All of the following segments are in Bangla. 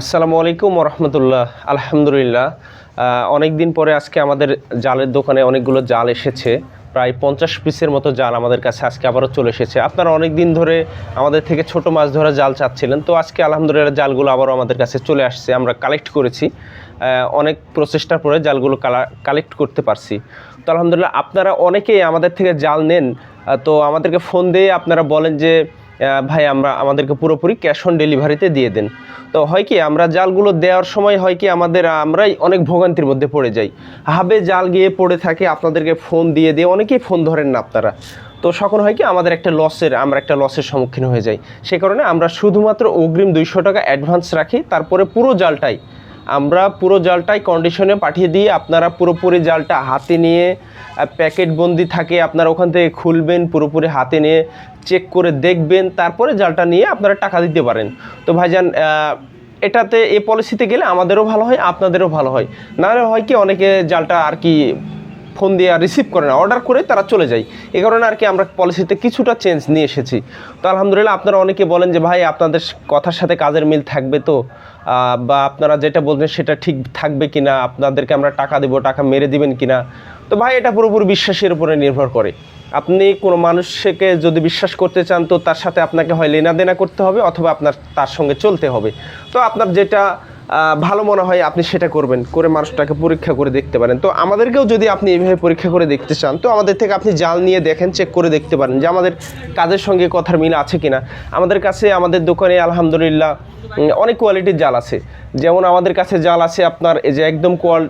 আসসালামু আলাইকুম রহমতুল্লাহ। আলহামদুলিল্লাহ অনেক দিন পরে আজকে আমাদের জালের দোকানে অনেকগুলো জাল এসেছে। প্রায় পঞ্চাশ পিসের মতো জাল আমাদের কাছে আজকে আবারও চলে এসেছে। আপনারা অনেক দিন ধরে আমাদের থেকে ছোট মাছ ধরা জাল চাচ্ছিলেন, তো আজকে আলহামদুলিল্লাহ জালগুলো আবারও আমাদের কাছে চলে আসছে। আমরা কালেক্ট করেছি অনেক প্রচেষ্টার পরে জালগুলো কালেক্ট করতে পারছি। তো আলহামদুলিল্লাহ, আপনারা অনেকেই আমাদের থেকে জাল নেন তো আমাদেরকে ফোন দিয়ে আপনারা বলেন যে ভাই, আমরা আমাদেরকে পুরোপুরি ক্যাশ অন ডেলিভারিতে দিয়ে দেন। তো হয় কি, আমরা জালগুলো দেওয়ার সময় হয় কি, আমাদের, আমরাই অনেক ভোগান্তির মধ্যে পড়ে যাই। হাবে জাল গিয়ে পড়ে থাকে, আপনাদেরকে ফোন দিয়ে দিয়ে অনেকেই ফোন ধরেন না আপনারা। তো সকল হয় কি, আমাদের একটা লসের আমরা একটা লসের সম্মুখীন হয়ে যাই। সে কারণে আমরা শুধুমাত্র অগ্রিম দুইশো টাকা অ্যাডভান্স রাখি, তারপরে পুরো জালটাই আমরা পুরো জালটাই কন্ডিশনে পাঠিয়ে দিয়ে আপনারা পুরোপুরি জালটা হাতে নিয়ে প্যাকেট বন্দি থাকে, আপনারা ওখান থেকে খুলবেন, পুরোপুরি হাতে নিয়ে চেক করে দেখবেন, তারপরে জালটা নিয়ে আপনারা টাকা দিতে পারেন। তো ভাইজান এটাতে এ পলিসিতে গেলে আমাদেরও ভালো হয়, আপনাদেরও ভালো হয়। নাহলে হয় কি, অনেকে জালটা আর কি ফোন দিয়ে আর রিসিভ করে না অর্ডার করে তারা চলে যায়। এ কারণে আর কি আমরা পলিসিতে কিছুটা চেঞ্জ নিয়ে এসেছি। তো আলহামদুলিল্লাহ, আপনারা অনেকে বলেন যে, ভাই, আপনাদের কথার সাথে কাজের মিল থাকবে তো? বা আপনারা যেটা বলবেন সেটা ঠিক থাকবে কি না আপনাদেরকে আমরা টাকা দেবো, টাকা মেরে দিবেন কিনা, তো ভাই এটা পুরোপুরি বিশ্বাসের উপরে নির্ভর করে। আপনি কোনো মানুষকে যদি বিশ্বাস করতে চান, তো তার সাথে আপনাকে হয় লেনাদেনা করতে হবে অথবা আপনার, তার সঙ্গে চলতে হবে। তো আপনার যেটা ভালো মনে হয় আপনি সেটা করবেন, করে মানুষটাকে পরীক্ষা করে দেখতে পারেন। তো আমাদেরকেও যদি আপনি এইভাবে পরীক্ষা করে দেখতে চান, তো আমাদের থেকে আপনি জাল নিয়ে দেখেন চেক করে দেখতে পারেন যে আমাদের কাজের সঙ্গে কথার মিল আছে কিনা। আমাদের কাছে, আমাদের দোকানে আলহামদুলিল্লাহ অনেক কোয়ালিটির জাল আছে। যেমন আমাদের কাছে জাল আছে আপনার এই যে একদম কোয়াল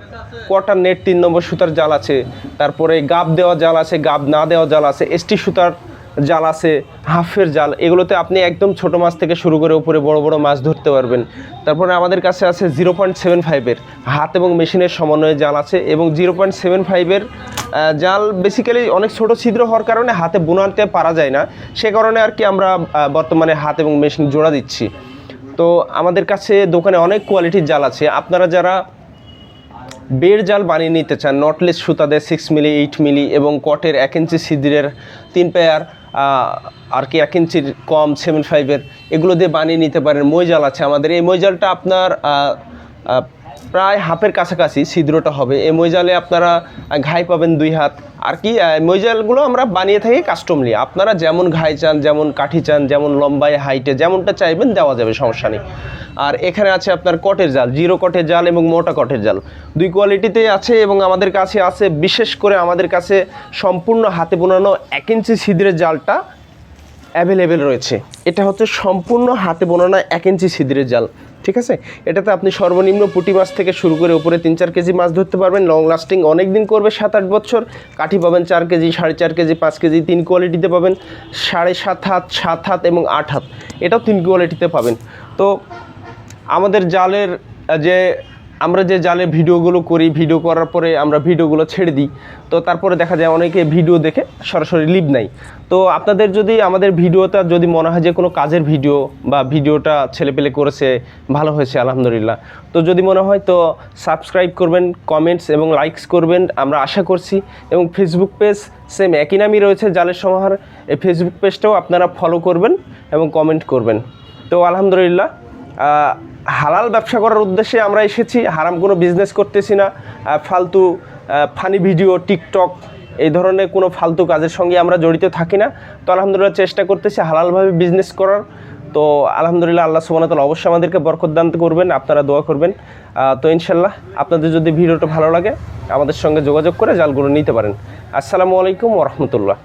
কোয়ার্টার নেট তিন নম্বর সুতার জাল আছে, তারপরে গাব দেওয়া জাল আছে, গাব না দেওয়া জাল আছে এসটি সুতার জাল আছে, হাফের জাল, এগুলোতে আপনি একদম ছোট মাছ থেকে শুরু করে উপরে বড় বড় মাছ ধরতে পারবেন। তারপরে আমাদের কাছে আছে জিরো পয়েন্ট সেভেন ফাইভের হাত এবং মেশিনের সমন্বয়ে জাল আছে এবং জিরো পয়েন্ট সেভেন ফাইভের জাল বেসিক্যালি অনেক ছোট ছিদ্র হওয়ার কারণে হাতে বোনাতে পারা যায় না। সে কারণে আর কি আমরা বর্তমানে হাত এবং মেশিন জোড়া দিচ্ছি। তো আমাদের কাছে দোকানে অনেক কোয়ালিটির জাল আছে। আপনারা যারা বেড় জাল বানিয়ে নিতে চান নটলেস সুতা দেয় সিক্স মিলি এইট মিলি এবং কটের এক ইঞ্চি সিদ্রের তিন পেয়ার আর কি এক ইঞ্চির কম সেভেন ফাইভের এগুলো দিয়ে বানিয়ে নিতে পারেন। মৈজাল আছে আমাদের। এই মৈজালটা আপনার প্রায় হাফের কাছাকাছি ছিদ্রটা হবে। এই মই জালে আপনারা ঘাই পাবেন দুই হাত। আর কি আহ, মই জালগুলো আমরা বানিয়ে থাকি কাস্টমলি। আপনারা যেমন ঘাই চান যেমন কাঠি চান যেমন লম্বায় হাইটে যেমনটা চাইবেন দেওয়া যাবে সমস্যা নেই। আর এখানে আছে আপনার কটের জাল জিরো কটের জাল এবং মোটা কটের জাল। দুই কোয়ালিটিতেই আছে এবং আমাদের কাছে আছে বিশেষ করে আমাদের কাছে সম্পূর্ণ হাতে বোনানো এক ইঞ্চি ছিদ্রের জালটা অ্যাভেলেবেল রয়েছে। এটা হচ্ছে সম্পূর্ণ হাতে বোনানো এক ইঞ্চি ছিদ্রের জাল, ঠিক আছে? এটাতে আপনি সর্বনিম্ন পুঁটি মাছ থেকে শুরু করে উপরে তিন চার কেজি মাছ ধরতে পারবেন। লং লাস্টিং অনেক দিন করবে, সাত আট বছর। কাঠি পাবেন চার কেজি, সাড়ে চার কেজি, পাঁচ কেজি, তিন কোয়ালিটিতে পাবেন। সাড়ে সাত হাত সাত হাত এবং আট হাত। এটাও তিন কোয়ালিটিতে পাবেন। তো আমাদের জালের যে আমরা যে জালের ভিডিওগুলো করি, ভিডিও করার পরে আমরা ভিডিওগুলো ছেড়ে দিই। তো তারপরে দেখা যায় অনেকে ভিডিও দেখে সরাসরি লিভ নাই তো আপনাদের যদি আমাদের ভিডিওটা যদি মনে হয় যে কোনো কাজের ভিডিও বা ভিডিওটা ছেলেপেলে করেছে, ভালো হয়েছে, আলহামদুলিল্লাহ। তো যদি মনে হয় তো সাবস্ক্রাইব করবেন কমেন্টস এবং লাইকস করবেন। আমরা আশা করছি এবং ফেসবুক পেজ সেম একই নামই রয়েছে জালের সমাহার। এই ফেসবুক পেজটাও আপনারা ফলো করবেন এবং কমেন্ট করবেন। তো আলহামদুলিল্লাহ হালাল ব্যবসা করার উদ্দেশ্যে আমরা এসেছি। হারাম কোনো বিজনেস করতেছি না। ফালতু ফানি ভিডিও টিকটক এই ধরনের কোনো ফালতু কাজের সঙ্গে আমরা জড়িত থাকি না। তো আলহামদুলিল্লাহ চেষ্টা করতেছি হালালভাবে বিজনেস করার। তো আলহামদুলিল্লাহ আল্লাহ সুবাহতাল অবশ্যই আমাদেরকে বরকদান করবেন, আপনারা দোয়া করবেন। তো ইনশাল্লাহ আপনাদের যদি ভিডিওটা ভালো লাগে, আমাদের সঙ্গে যোগাযোগ করে জালগুলো নিতে পারেন। আসসালামু আলাইকুম ওরহমতুল্লাহ